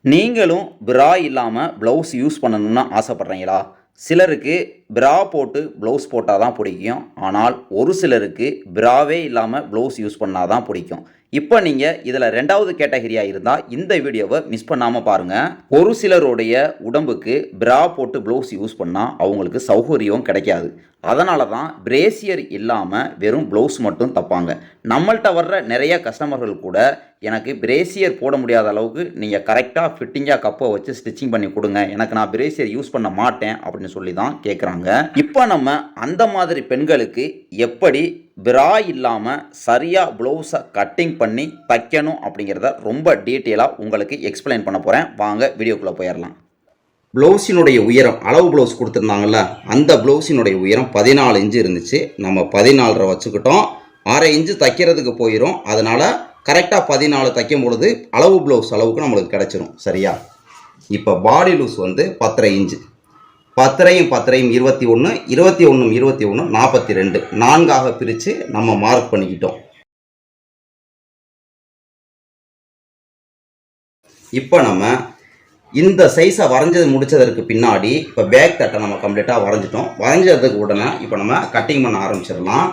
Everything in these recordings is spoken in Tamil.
நீங்களும் பிரா இல்லாமல் ப்ளவுஸ் யூஸ் பண்ணணும்னு ஆசைப்பட்றீங்களா? சிலருக்கு பிரா போட்டு ப்ளவுஸ் போட்டால் தான் பிடிக்கும். ஆனால் ஒரு சிலருக்கு பிராவே இல்லாமல் ப்ளவுஸ் யூஸ் பண்ணால் தான் பிடிக்கும். இப்போ நீங்கள் இதில் ரெண்டாவது கேட்டகரியாக இருந்தால் இந்த வீடியோவை மிஸ் பண்ணாமல் பாருங்கள் ஒரு சிலருடைய உடம்புக்கு பிரா போட்டு ப்ளவுஸ் யூஸ் பண்ணால் அவங்களுக்கு சௌகரியம் கிடைக்காது. அதனால தான் பிரேசியர் இல்லாமல் வெறும் ப்ளவுஸ் மட்டும் தப்பாங்க. நம்மள்கிட்ட வர்ற நிறைய கஸ்டமர்கள் கூட எனக்கு பிரேசியர் போட முடியாத அளவுக்கு நீங்கள் கரெக்டாக ஃபிட்டிங்காக கப்பை வச்சு ஸ்டிச்சிங் பண்ணி கொடுங்க. எனக்கு நான் பிரேசியர் யூஸ் பண்ண மாட்டேன் அப்படின்னு சொல்லி தான் கேட்குறாங்க இப்போ நம்ம அந்த மாதிரி பெண்களுக்கு எப்படி பிரா இல்லாமல் சரியாக ப்ளவுஸை கட்டிங் பண்ணி தைக்கணும் அப்படிங்கிறத ரொம்ப டீட்டெயிலாக உங்களுக்கு எக்ஸ்பிளைன் பண்ண போகிறேன் வாங்க வீடியோக்குள்ளே போயிடலாம் ப்ளவுஸினுடைய உயரம் அளவு ப்ளவுஸ் கொடுத்துருந்தாங்கல்ல அந்த ப்ளவுஸினுடைய உயரம் பதினாலு இன்ச்சு இருந்துச்சு. நம்ம பதினாலரை வச்சுக்கிட்டோம். அரை இன்ச்சு தைக்கிறதுக்கு போயிடும் அதனால் கரெக்டாக பதினாலு தைக்கும் பொழுது அளவு ப்ளவுஸ் அளவுக்கு நம்மளுக்கு கிடச்சிரும். சரியா? இப்போ பாடி லூஸ் வந்து பத்தரை இன்ச்சு பத்தரையும் பத்தரையும் இருபத்தி ஒன்று இருபத்தி ஒன்றும் இருபத்தி ஒன்று நாற்பத்தி ரெண்டு. நான்காக பிரித்து நம்ம மார்க் பண்ணிக்கிட்டோம். இப்போ நம்ம இந்த சைஸை வரைஞ்சது முடிச்சதற்கு பின்னாடி இப்போ பேக் தட்டை நம்ம கம்ப்ளீட்டாக வரைஞ்சிட்டோம். வரைஞ்சதுக்கு உடனே இப்போ நம்ம கட்டிங் பண்ண ஆரம்பிச்சிடலாம்.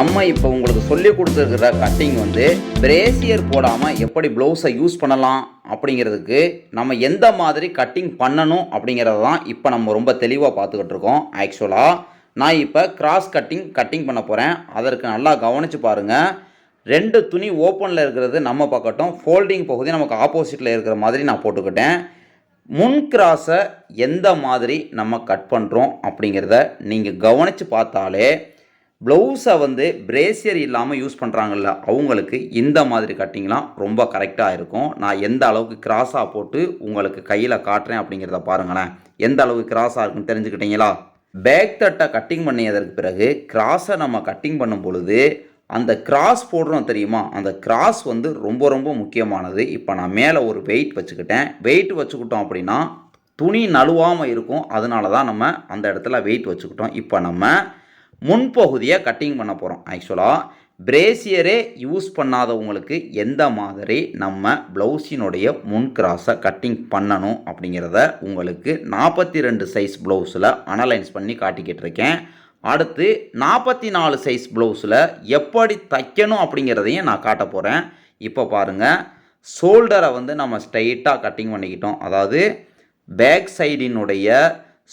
நம்ம இப்போ உங்களுக்கு சொல்லி கொடுத்துருக்கிற கட்டிங் வந்து பிரேசியர் போடாமல் எப்படி ப்ளவுஸை யூஸ் பண்ணலாம் அப்படிங்கிறதுக்கு நம்ம எந்த மாதிரி கட்டிங் பண்ணணும் அப்படிங்கிறத தான் இப்போ நம்ம ரொம்ப தெளிவாக பார்த்துக்கிட்டு இருக்கோம். ஆக்சுவலாக நான் இப்போ கிராஸ் கட்டிங் கட்டிங் பண்ண போகிறேன் அதற்கு நல்லா கவனித்து பாருங்கள் ரெண்டு துணி ஓப்பனில் இருக்கிறது நம்ம பக்கட்டும். ஃபோல்டிங் பகுதி நமக்கு ஆப்போசிட்டில் இருக்கிற மாதிரி நான் போட்டுக்கிட்டேன். முன் கிராஸை எந்த மாதிரி நம்ம கட் பண்ணுறோம் அப்படிங்கிறத நீங்கள் கவனித்து பார்த்தாலே ப்ளவுஸை வந்து பிரேசியர் இல்லாமல் யூஸ் பண்ணுறாங்கல்ல அவங்களுக்கு இந்த மாதிரி கட்டிங்லாம் ரொம்ப கரெக்டாக இருக்கும். நான் எந்த அளவுக்கு கிராஸாக போட்டு உங்களுக்கு கையில் காட்டுறேன் அப்படிங்கிறத பாருங்களேன். எந்த அளவுக்கு கிராஸாக இருக்குன்னு தெரிஞ்சுக்கிட்டீங்களா? பேக் தட்டை கட்டிங் பண்ணியதற்கு பிறகு கிராஸை நம்ம கட்டிங் பண்ணும் பொழுது அந்த கிராஸ் போடுறோம் தெரியுமா? அந்த கிராஸ் வந்து ரொம்ப ரொம்ப முக்கியமானது. இப்போ நான் மேலே ஒரு வெயிட் வச்சுக்கிட்டேன். வெயிட் வச்சுக்கிட்டோம் அப்படின்னா துணி நழுவாமல் இருக்கும். அதனால தான் நம்ம அந்த இடத்துல வெயிட் வச்சுக்கிட்டோம். இப்போ நம்ம முன்பகுதியை கட்டிங் பண்ண போகிறோம் ஆக்சுவலாக பிரேசியரே யூஸ் பண்ணாதவங்களுக்கு எந்த மாதிரி நம்ம ப்ளவுஸினுடைய முன் கிராஸை கட்டிங் பண்ணணும் அப்படிங்கிறத உங்களுக்கு நாற்பத்தி ரெண்டு சைஸ் ப்ளவுஸில் அனலைன்ஸ் பண்ணி காட்டிக்கிட்டு இருக்கேன். அடுத்து நாற்பத்தி நாலு சைஸ் ப்ளவுஸில் எப்படி தைக்கணும் அப்படிங்கிறதையும் நான் காட்ட போகிறேன் இப்போ பாருங்கள் ஷோல்டரை வந்து நம்ம ஸ்ட்ரைட்டாக கட்டிங் பண்ணிக்கிட்டோம். அதாவது பேக் சைடினுடைய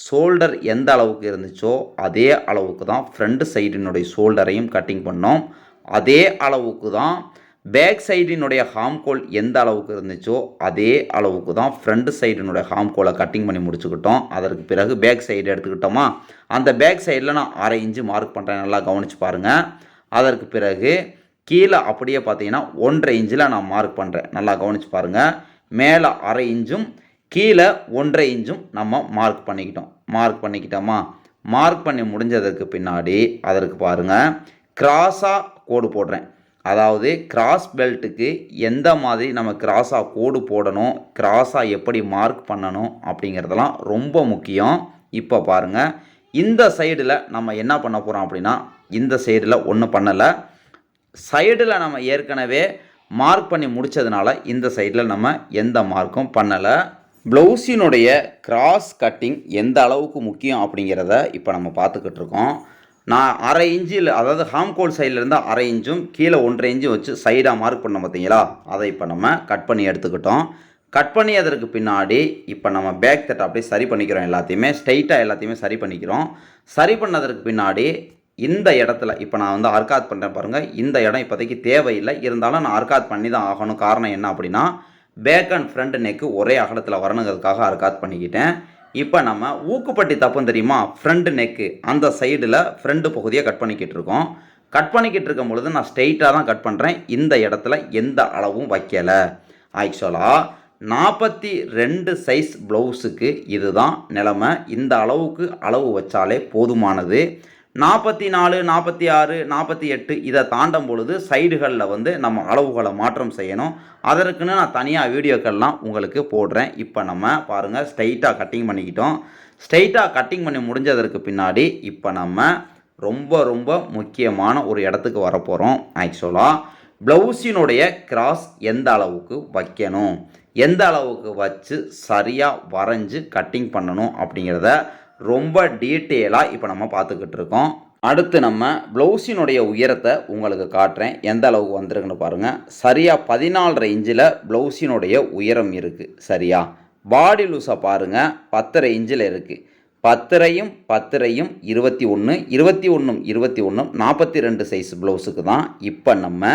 ஷோல்டர் எந்த அளவுக்கு இருந்துச்சோ அதே அளவுக்கு தான் ஃப்ரண்ட் சைடினுடைய ஷோல்டரையும் கட்டிங் பண்ணோம். அதே அளவுக்கு தான் பேக் சைடினுடைய ஹாம்கோல் எந்த அளவுக்கு இருந்துச்சோ அதே அளவுக்கு தான் ஃப்ரண்ட் சைடினுடைய ஹாம்கோலை கட்டிங் பண்ணி முடிச்சுக்கிட்டோம். அதற்கு பிறகு பேக் சைடு எடுத்துக்கிட்டோமா? அந்த பேக் சைடில் நான் அரை இன்ச்சு மார்க் பண்ணுறேன் நல்லா கவனித்து பாருங்கள் அதற்கு பிறகு கீழே அப்படியே பார்த்தீங்கன்னா ஒன்றரை இன்ச்சில் நான் மார்க் பண்ணுறேன் நல்லா கவனித்து பாருங்கள் மேலே அரை இன்ச்சும் கீழே ஒன்றரை இன்ச்சும் நம்ம மார்க் பண்ணிக்கிட்டோம். மார்க் பண்ணிக்கிட்டோமா? மார்க் பண்ணி முடிஞ்சதுக்கு பின்னாடி அதற்கு பாருங்கள் கிராஸாக கோடு போடுறேன். அதாவது கிராஸ் பெல்ட்டுக்கு எந்த மாதிரி நம்ம கிராஸாக கோடு போடணும் கிராஸாக எப்படி மார்க் பண்ணணும் அப்படிங்கிறதெல்லாம் ரொம்ப முக்கியம். இப்போ பாருங்கள் இந்த சைடில் நம்ம என்ன பண்ண போகிறோம் அப்படின்னா இந்த சைடில் ஒன்றும் பண்ணலை. சைடில் நம்ம ஏற்கனவே மார்க் பண்ணி முடித்ததுனால இந்த சைடில் நம்ம எந்த மார்க்கும் பண்ணலை. ப்ளவுஸினுடைய கிராஸ் கட்டிங் எந்த அளவுக்கு முக்கியம் அப்படிங்கிறத இப்போ நம்ம பார்த்துக்கிட்டு இருக்கோம். நான் அரை இன்ச்சில் அதாவது ஹாம்கோல் சைட்லேருந்து அரை இன்ச்சும் கீழே ஒன்றரை இன்ச்சும் வச்சு சைடாக மார்க் பண்ண பார்த்தீங்களா? அதை இப்போ நம்ம கட் பண்ணி எடுத்துக்கிட்டோம். கட் பண்ணி அதற்கு பின்னாடி இப்போ நம்ம பேக் தட்டை அப்படியே சரி பண்ணிக்கிறோம் எல்லாத்தையுமே ஸ்ட்ரைட்டாக எல்லாத்தையுமே சரி பண்ணிக்கிறோம். சரி பண்ணதற்கு பின்னாடி இந்த இடத்துல இப்போ நான் வந்து அர்காத் பண்ணுறேன் பாருங்கள் இந்த இடம் இப்போதைக்கு தேவையில்லை. இருந்தாலும் நான் அர்காத் பண்ணி தான் ஆகணும். காரணம் என்ன அப்படின்னா பேக் அண்ட் ஃப்ரண்ட் நெக்கு ஒரே அகலத்தில் வரணுங்கிறதுக்காக அர்காத் பண்ணிக்கிட்டேன். இப்போ நம்ம ஊக்குப்பட்டி தப்பும் தெரியுமா? ஃப்ரண்ட் நெக்கு அந்த சைடில் ஃப்ரண்ட் பகுதியை கட் பண்ணிக்கிட்டு இருக்கோம். கட் பண்ணிக்கிட்டு இருக்கும் பொழுது நான் ஸ்ட்ரெயிட்டாக தான் கட் பண்ணுறேன் இந்த இடத்துல எந்த அளவும் வைக்கலை. ஆக்சுவலாக நாற்பத்தி ரெண்டு சைஸ் ப்ளவுஸுக்கு இதுதான் நிலமை. இந்த அளவுக்கு அளவு வச்சாலே போதுமானது. நாற்பத்தி நாலு நாற்பத்தி ஆறு நாற்பத்தி எட்டு இதை தாண்டும் பொழுது சைடுகளில் வந்து நம்ம அளவுகளை மாற்றம் செய்யணும். அதற்குன்னு நான் தனியாக வீடியோக்கள்லாம் உங்களுக்கு போடுறேன். இப்போ நம்ம பாருங்கள் ஸ்ட்ரைட்டாக கட்டிங் பண்ணிக்கிட்டோம். ஸ்ட்ரைட்டாக கட்டிங் பண்ணி முடிஞ்சதற்கு பின்னாடி இப்போ நம்ம ரொம்ப ரொம்ப முக்கியமான ஒரு இடத்துக்கு வரப்போகிறோம் ஆக்சுவலாக ப்ளவுஸினுடைய கிராஸ் எந்த அளவுக்கு வைக்கணும்? எந்த அளவுக்கு வச்சு சரியாக வரைஞ்சி கட்டிங் பண்ணணும் அப்படிங்கிறத ரொம்ப டீட்டெயிலாக இப்போ நம்ம பார்த்துக்கிட்டு இருக்கோம். அடுத்து நம்ம ப்ளவுஸினுடைய உயரத்தை உங்களுக்கு காட்டுறேன். எந்த அளவுக்கு வந்திருக்குன்னு பாருங்கள் சரியாக பதினாலரை ரேஞ்சில் ப்ளவுஸினுடைய உயரம் இருக்குது சரியா? பாடி லூஸை பாருங்கள் பத்தரை இன்ச்சில் இருக்குது பத்தரையும் பத்தரையும் இருபத்தி ஒன்று இருபத்தி ஒன்றும் இருபத்தி ஒன்றும் நாற்பத்தி ரெண்டு சைஸ் ப்ளவுஸுக்கு தான் இப்போ நம்ம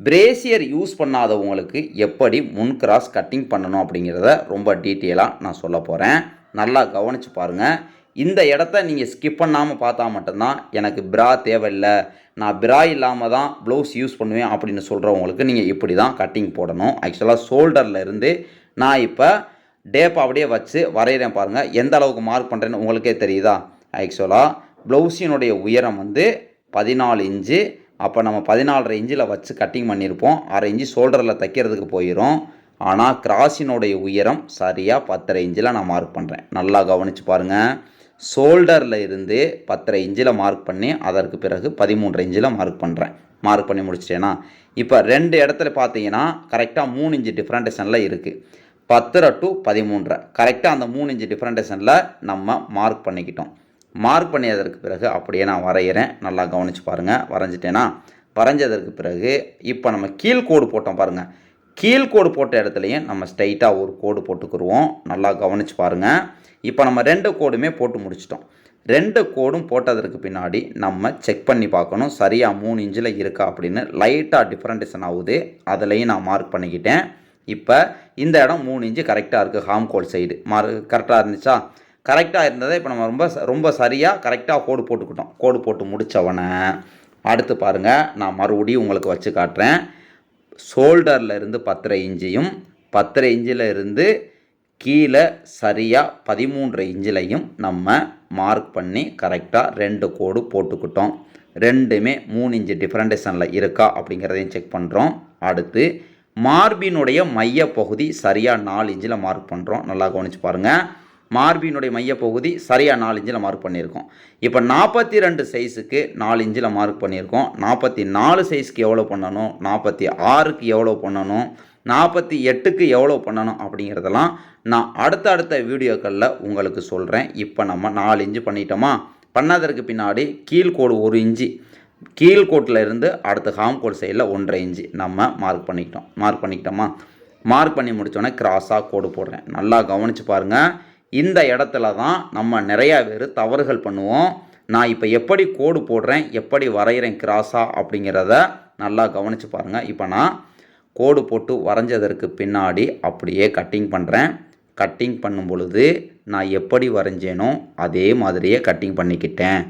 பிரேசியர் யூஸ் பண்ணாதவங்களுக்கு எப்படி முன் கிராஸ் கட்டிங் பண்ணணும் அப்படிங்கிறத ரொம்ப டீட்டெயிலாக நான் சொல்ல போகிறேன் நல்லா கவனித்து பாருங்கள் இந்த இடத்த நீங்கள் ஸ்கிப் பண்ணாமல் பார்த்தா மட்டும்தான் எனக்கு பிரா தேவையில்லை. நான் பிரா இல்லாமல் தான் ப்ளவுஸ் யூஸ் பண்ணுவேன் அப்படின்னு சொல்கிறவங்களுக்கு நீங்கள் இப்படி தான் கட்டிங் போடணும் ஆக்சுவலாக ஷோல்டரில் இருந்து நான் இப்போ டேப் அப்படியே வச்சு வரைகிறேன் பாருங்கள் எந்த அளவுக்கு மார்க் பண்ணுறேன்னு உங்களுக்கே தெரியுதா? ஆக்சுவலாக ப்ளவுஸினுடைய உயரம் வந்து பதினாலு இன்ச்சு அப்போ நம்ம பதினாலரை இன்ச்சில் வச்சு கட்டிங் பண்ணியிருப்போம். அரை இன்ச்சு ஷோல்டரில் தைக்கிறதுக்கு போயிடும் ஆனால் கிராஸினுடைய உயரம் சரியாக பத்தரை இன்ச்சில் நான் மார்க் பண்ணுறேன் நல்லா கவனித்து பாருங்கள் ஷோல்டரில் இருந்து பத்தரை இன்ச்சில் மார்க் பண்ணி அதற்கு பிறகு பதிமூன்றரை இன்ச்சில் மார்க் பண்ணுறேன் மார்க் பண்ணி முடிச்சிட்டேன்னா இப்போ ரெண்டு இடத்துல பார்த்தீங்கன்னா கரெக்டாக மூணு இன்ச்சு டிஃப்ரெண்டேஷனில் இருக்குது பத்தரை டு பதிமூன்றரை. கரெக்டாக அந்த மூணு இன்ச்சு டிஃப்ரெண்டேஷனில் நம்ம மார்க் பண்ணிக்கிட்டோம். மார்க் பண்ணியதற்கு பிறகு அப்படியே நான் வரைகிறேன் நல்லா கவனித்து பாருங்கள் வரைஞ்சிட்டேன்னா வரைஞ்சதற்கு பிறகு இப்போ நம்ம கீழ் கோடு போட்டோம் பாருங்கள் கீழ் கோடு போட்ட இடத்துலையும் நம்ம ஸ்ட்ரைட்டாக ஒரு கோடு போட்டுக்குருவோம். நல்லா கவனித்து பாருங்கள் இப்போ நம்ம ரெண்டு கோடுமே போட்டு முடிச்சிட்டோம். ரெண்டு கோடும் போட்டதற்கு பின்னாடி நம்ம செக் பண்ணி பார்க்கணும். சரியாக மூணு இன்ச்சில் இருக்கா அப்படின்னு லைட்டாக டிஃப்ரெண்டேஷன் ஆகுது. அதுலேயும் நான் மார்க் பண்ணிக்கிட்டேன். இப்போ இந்த இடம் மூணு இன்ச்சு கரெக்டாக இருக்குது ஹாம் கோல் சைடு மார்க் கரெக்டாக இருந்துச்சா? கரெக்டாக இருந்ததை இப்போ நம்ம ரொம்ப ரொம்ப சரியாக கரெக்டாக கோடு போட்டுக்கிட்டோம். கோடு போட்டு முடித்தவொடனே அடுத்து பாருங்கள் நான் மறுபடியும் உங்களுக்கு வச்சு காட்டுறேன். ஷோல்டரில் இருந்து பத்தரை இன்ச்சியும் பத்தரை இன்ச்சில் இருந்து கீழே சரியாக பதிமூன்றரை இன்ச்சிலையும் நம்ம மார்க் பண்ணி கரெக்டாக ரெண்டு கோடு போட்டுக்கிட்டோம். ரெண்டுமே மூணு இன்ச்சு டிஃப்ரெண்டேஷனில் இருக்கா அப்படிங்கிறதையும் செக் பண்ணுறோம் அடுத்து மார்பினுடைய மையப்பகுதி சரியாக நாலு இன்ச்சில் மார்க் பண்ணுறோம் நல்லா கவனித்து பாருங்கள் மார்பினுடைய மையப்பகுதி சரியாக நாலு இன்ச்சில் மார்க் பண்ணியிருக்கோம். இப்போ நாற்பத்தி ரெண்டு சைஸுக்கு நாலு இன்ச்சில் மார்க் பண்ணியிருக்கோம். நாற்பத்தி நாலு சைஸ்க்கு எவ்வளோ பண்ணணும்? நாற்பத்தி ஆறுக்கு எவ்வளோ பண்ணணும்? நாற்பத்தி எட்டுக்கு எவ்வளோ பண்ணணும்? அப்படிங்கிறதெல்லாம் நான் அடுத்த அடுத்த வீடியோக்களில் உங்களுக்கு சொல்கிறேன் இப்போ நம்ம நாலு இன்ச்சு பண்ணிட்டோமா? பண்ணதற்கு பின்னாடி கீழ்கோடு ஒரு இன்ச்சு கீழ்கோட்டில் இருந்து அடுத்த ஹாம்கோட் சைடில் ஒன்றரை இன்ச்சு நம்ம மார்க் பண்ணிக்கிட்டோம். மார்க் பண்ணிக்கிட்டோமா? மார்க் பண்ணி முடித்தோடனே கிராஸாக கோடு போடுறேன். நல்லா கவனித்து பாருங்கள் இந்த இடத்துல தான் நம்ம நிறையா பேர் தவறுகள் பண்ணுவோம். நான் இப்போ எப்படி கோடு போடுறேன் எப்படி வரைகிறேன் கிராஸாக அப்படிங்கிறத நல்லா கவனித்து பாருங்கள் இப்போ நான் கோடு போட்டு வரைஞ்சதற்கு பின்னாடி அப்படியே கட்டிங் பண்ணுறேன் கட்டிங் பண்ணும் பொழுது நான் எப்படி வரைஞ்சேனோ அதே மாதிரியே கட்டிங் பண்ணிக்கிட்டேன்.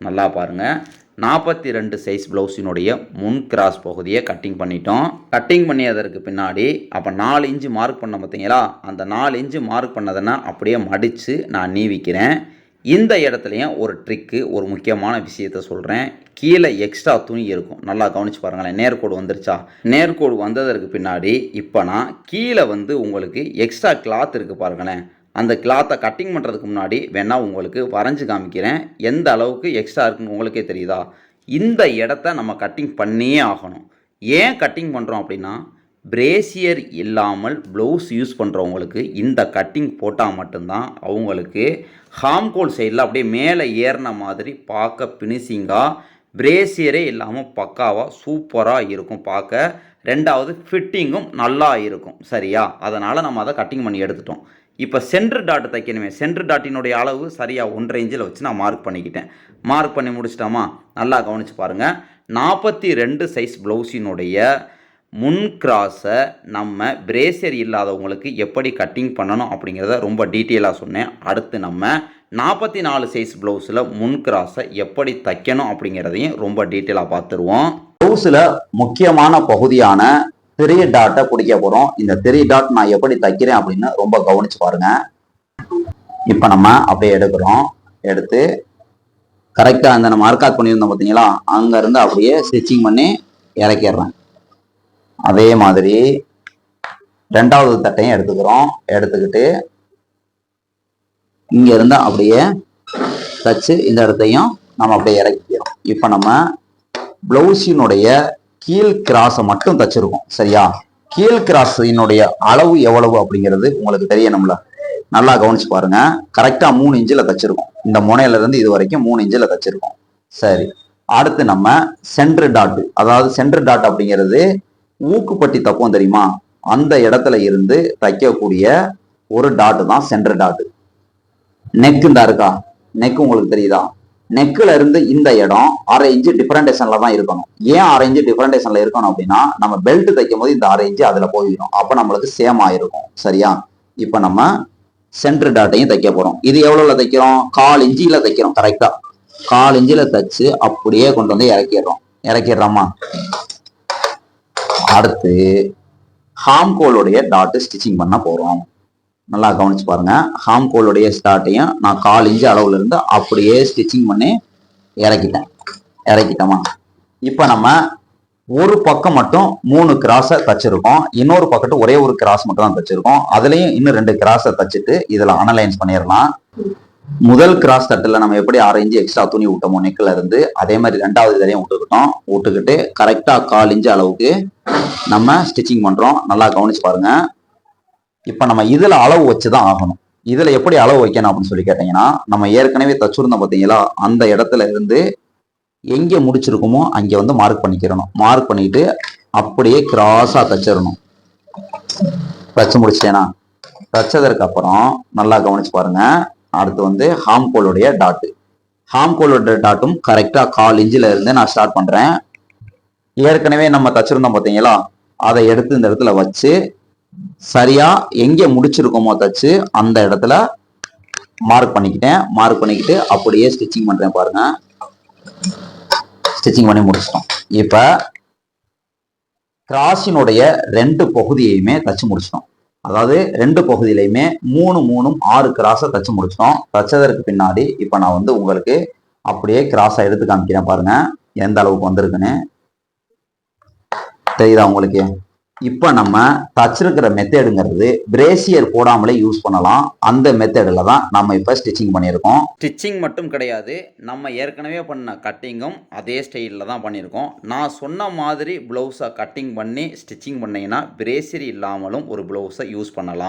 நல்லா பாருங்கள் நாற்பத்தி ரெண்டு சைஸ் ப்ளவுஸினுடைய முன் கிராஸ் பகுதியை கட்டிங் பண்ணிட்டோம். கட்டிங் பண்ணியதற்கு பின்னாடி அப்போ நாலு இன்ச்சு மார்க் பண்ண பார்த்தீங்களா? அந்த நாலு இன்ச்சு மார்க் பண்ணதுன்னா? அப்படியே மடித்து நான் நீவிக்கிறேன். இந்த இடத்துலையும் ஒரு ட்ரிக்கு ஒரு முக்கியமான விஷயத்த சொல்கிறேன் கீழே எக்ஸ்ட்ரா துணி இருக்கும். நல்லா கவனித்து பாருங்களேன். நேர்கோடு வந்துருச்சா? நேர்கோடு வந்ததற்கு பின்னாடி இப்போ நான் கீழே வந்து உங்களுக்கு எக்ஸ்ட்ரா கிளாத் இருக்குது பாருங்களேன். அந்த கிளாத்தை கட்டிங் பண்ணுறதுக்கு முன்னாடி வேணால் உங்களுக்கு வரைஞ்சி காமிக்கிறேன். எந்த அளவுக்கு எக்ஸ்ட்ரா இருக்குன்னு உங்களுக்கே தெரியுதா? இந்த இடத்த நம்ம கட்டிங் பண்ணியே ஆகணும். ஏன் கட்டிங் பண்ணுறோம் அப்படின்னா பிரேசியர் இல்லாமல் ப்ளவுஸ் யூஸ் பண்ணுறவங்களுக்கு இந்த கட்டிங் போட்டால் மட்டும்தான் அவங்களுக்கு ஹாம்கோல் சைடில் அப்படியே மேலே ஏறின மாதிரி பார்க்க பினிஷிங்காக பிரேசியரே இல்லாமல் பக்காவாக சூப்பராக இருக்கும் பார்க்க. ரெண்டாவது ஃபிட்டிங்கும் நல்லா இருக்கும். சரியா? அதனால் நம்ம அதை கட்டிங் பண்ணி எடுத்துட்டோம். இப்போ சென்ட்ரு டாட் தைக்கணுமே. சென்ட்ரு டாட்டினுடைய அளவு சரியாக ஒன்றரை இன்ச்சில் வச்சு நான் மார்க் பண்ணிக்கிட்டேன். மார்க் பண்ணி முடிச்சிட்டோமா? நல்லா கவனித்து பாருங்கள் நாற்பத்தி ரெண்டு சைஸ் ப்ளவுஸினுடைய முன் கிராஸை நம்ம பிரேசர் இல்லாதவங்களுக்கு எப்படி கட்டிங் பண்ணணும் அப்படிங்கிறத ரொம்ப டீட்டெயிலாக சொன்னேன். அடுத்து நம்ம நாற்பத்தி நாலு சைஸ் ப்ளவுஸில் முன் கிராஸை எப்படி தைக்கணும் அப்படிங்கிறதையும் ரொம்ப டீட்டெயிலாக பார்த்துருவோம். ப்ளவுஸில் முக்கியமான பகுதியான த்ரீ டாட்டை பிடிக்க போகிறோம் இந்த த்ரீ டாட் நான் எப்படி தைக்கிறேன் அப்படின்னு ரொம்ப கவனிச்சு பாருங்க. இப்போ நம்ம அப்படியே எடுக்கிறோம். எடுத்து கரெக்டாக அந்த நம்ம மார்க்காத் பண்ணியிருந்தோம் பார்த்தீங்களா? அங்கேருந்து அப்படியே ஸ்டிச்சிங் பண்ணி இறக்கிடுறேன். அதே மாதிரி ரெண்டாவது தட்டையும் எடுத்துக்கிறோம். எடுத்துக்கிட்டு இங்கேருந்து அப்படியே தச்சு இந்த இடத்தையும் நம்ம அப்படியே இறக்கிக்கிறோம். இப்போ நம்ம ப்ளவுஸினுடைய கீழ் கிராஸை மட்டும் தச்சிருக்கோம் சரியா? கீழ் கிராஸினுடைய அளவு எவ்வளவு அப்படிங்கிறது உங்களுக்கு தெரியணும்ல. நல்லா கவனிச்சு பாருங்க. கரெக்டா மூணு இன்ச்சில் தச்சிருக்கோம் இந்த முனையில இருந்து இது வரைக்கும் மூணு இன்ச்சில் தச்சிருக்கோம் சரி. அடுத்து நம்ம சென்ட்ரு டாட் அதாவது சென்ட்ரு டாட் அப்படிங்கிறது ஊக்குப்பட்டி தப்போம் தெரியுமா? அந்த இடத்துல இருந்து தைக்கக்கூடிய ஒரு டாட்டு தான் சென்ட்ரு டாட்டு நெக் இந்த இருக்கா? நெக் உங்களுக்கு தெரியுதா? நெக்கில் இருந்து இந்த இடம் அரை இன்ச்சு டிஃபரண்டேஷன்ல தான் இருக்கணும். ஏன் அரை இன்ச்சு டிஃபரண்டேஷன்ல இருக்கணும் அப்படின்னா நம்ம பெல்ட் தைக்கும் போது இந்த அரை இன்ச்சு அதில் போயிடும் அப்போ நம்மளுக்கு சேம் ஆயிருக்கும். சரியா? இப்போ நம்ம சென்டர் டாட்டையும் தைக்க போகிறோம் இது எவ்வளோவில் தைக்கிறோம்? கால் இஞ்சியில் தைக்கிறோம் கரெக்டாக கால் இஞ்சியில் தைச்சு அப்படியே கொண்டு வந்து இறக்கிடுறோம். இறக்கிடுறோமா? அடுத்து ஹாம்கோலுடைய டாட்டு ஸ்டிச்சிங் பண்ண போகிறோம் நல்லா கவனிச்சு பாருங்க. ஹாம்கோலுடைய ஸ்டார்ட்டையும் நான் கால் இன்ச்சு அளவுல இருந்து அப்படியே ஸ்டிச்சிங் பண்ணி இறக்கிட்டேன். இறக்கிட்டோமா இப்போ நம்ம ஒரு பக்கம் மட்டும் மூணு கிராஸை தச்சிருக்கோம். இன்னொரு பக்கத்து ஒரே ஒரு கிராஸ் மட்டும் தான் தச்சிருக்கோம். அதுலயும் இன்னும் ரெண்டு கிராஸை தச்சுட்டு இதில் அனலைன்ஸ் பண்ணிடலாம். முதல் கிராஸ் தட்டில் நம்ம எப்படி ஆறு இன்ச்சு எக்ஸ்ட்ரா துணி விட்டோமோ நெக்கில் இருந்து அதே மாதிரி ரெண்டாவது இதையும் விட்டுக்கிட்டோம் விட்டுக்கிட்டு கரெக்டாக கால் இன்ச்சு அளவுக்கு நம்ம ஸ்டிச்சிங் பண்ணுறோம் நல்லா கவனிச்சு பாருங்கள் இப்போ நம்ம இதில் அளவு வச்சு தான் ஆகணும். இதில் எப்படி அளவு வைக்கணும் அப்படின்னு சொல்லி கேட்டிங்கன்னா நம்ம ஏற்கனவே தச்சுருந்தோம் பார்த்தீங்களா அந்த இடத்துல இருந்து எங்கே முடிச்சிருக்குமோ அங்கே வந்து மார்க் பண்ணிக்கிறணும். மார்க் பண்ணிட்டு அப்படியே கிராஸாக தச்சிடணும் தச்சு முடிச்சிட்டேனா? தச்சதற்கு அப்புறம் நல்லா கவனிச்சு பாருங்க. அடுத்து வந்து ஹாம்கோலுடைய டாட்டு ஹாம்கோலோட டாட்டும் கரெக்டாக கால் இன்ச்சில் இருந்து நான் ஸ்டார்ட் பண்ணுறேன் ஏற்கனவே நம்ம தச்சிருந்தோம் பார்த்தீங்களா அதை எடுத்து இந்த இடத்துல வச்சு சரியா எங்க முடிச்சிருக்கோமோ தச்சு அந்த இடத்துல மார்க் பண்ணிக்கிட்டேன். மார்க் பண்ணிக்கிட்டு அப்படியே ஸ்டிச்சிங் பண்றேன் பாருங்க. ஸ்டிச்சிங் பண்ணி முடிச்சிட்டோம். இப்ப கிராஸினுடைய ரெண்டு பகுதியையுமே தச்சு முடிச்சிட்டோம். அதாவது ரெண்டு பகுதியிலையுமே மூணு மூணும் ஆறு கிராஸை தச்சு முடிச்சிட்டோம். தச்சதற்கு பின்னாடி இப்போ நான் வந்து உங்களுக்கு அப்படியே கிராஸை எடுத்து காமிக்கிறேன் பாருங்க. எந்த அளவுக்கு வந்திருக்குன்னு. தெரியுதா உங்களுக்கு? இப்போ நம்ம தச்சிருக்கிற மெத்தேடுங்கிறது பிரேசியர் போடாமலே யூஸ் பண்ணலாம். அந்த மெத்தேடில் தான் நம்ம இப்போ ஸ்டிச்சிங் பண்ணியிருக்கோம். ஸ்டிச்சிங் மட்டும் கிடையாது. நம்ம ஏற்கனவே பண்ண கட்டிங்கும் அதே ஸ்டைலில் தான் பண்ணியிருக்கோம். நான் சொன்ன மாதிரி ப்ளவுஸை கட்டிங் பண்ணி ஸ்டிச்சிங் பண்ணிங்கன்னா பிரேசியர் இல்லாமலும் ஒரு ப்ளவுஸை யூஸ் பண்ணலாம்.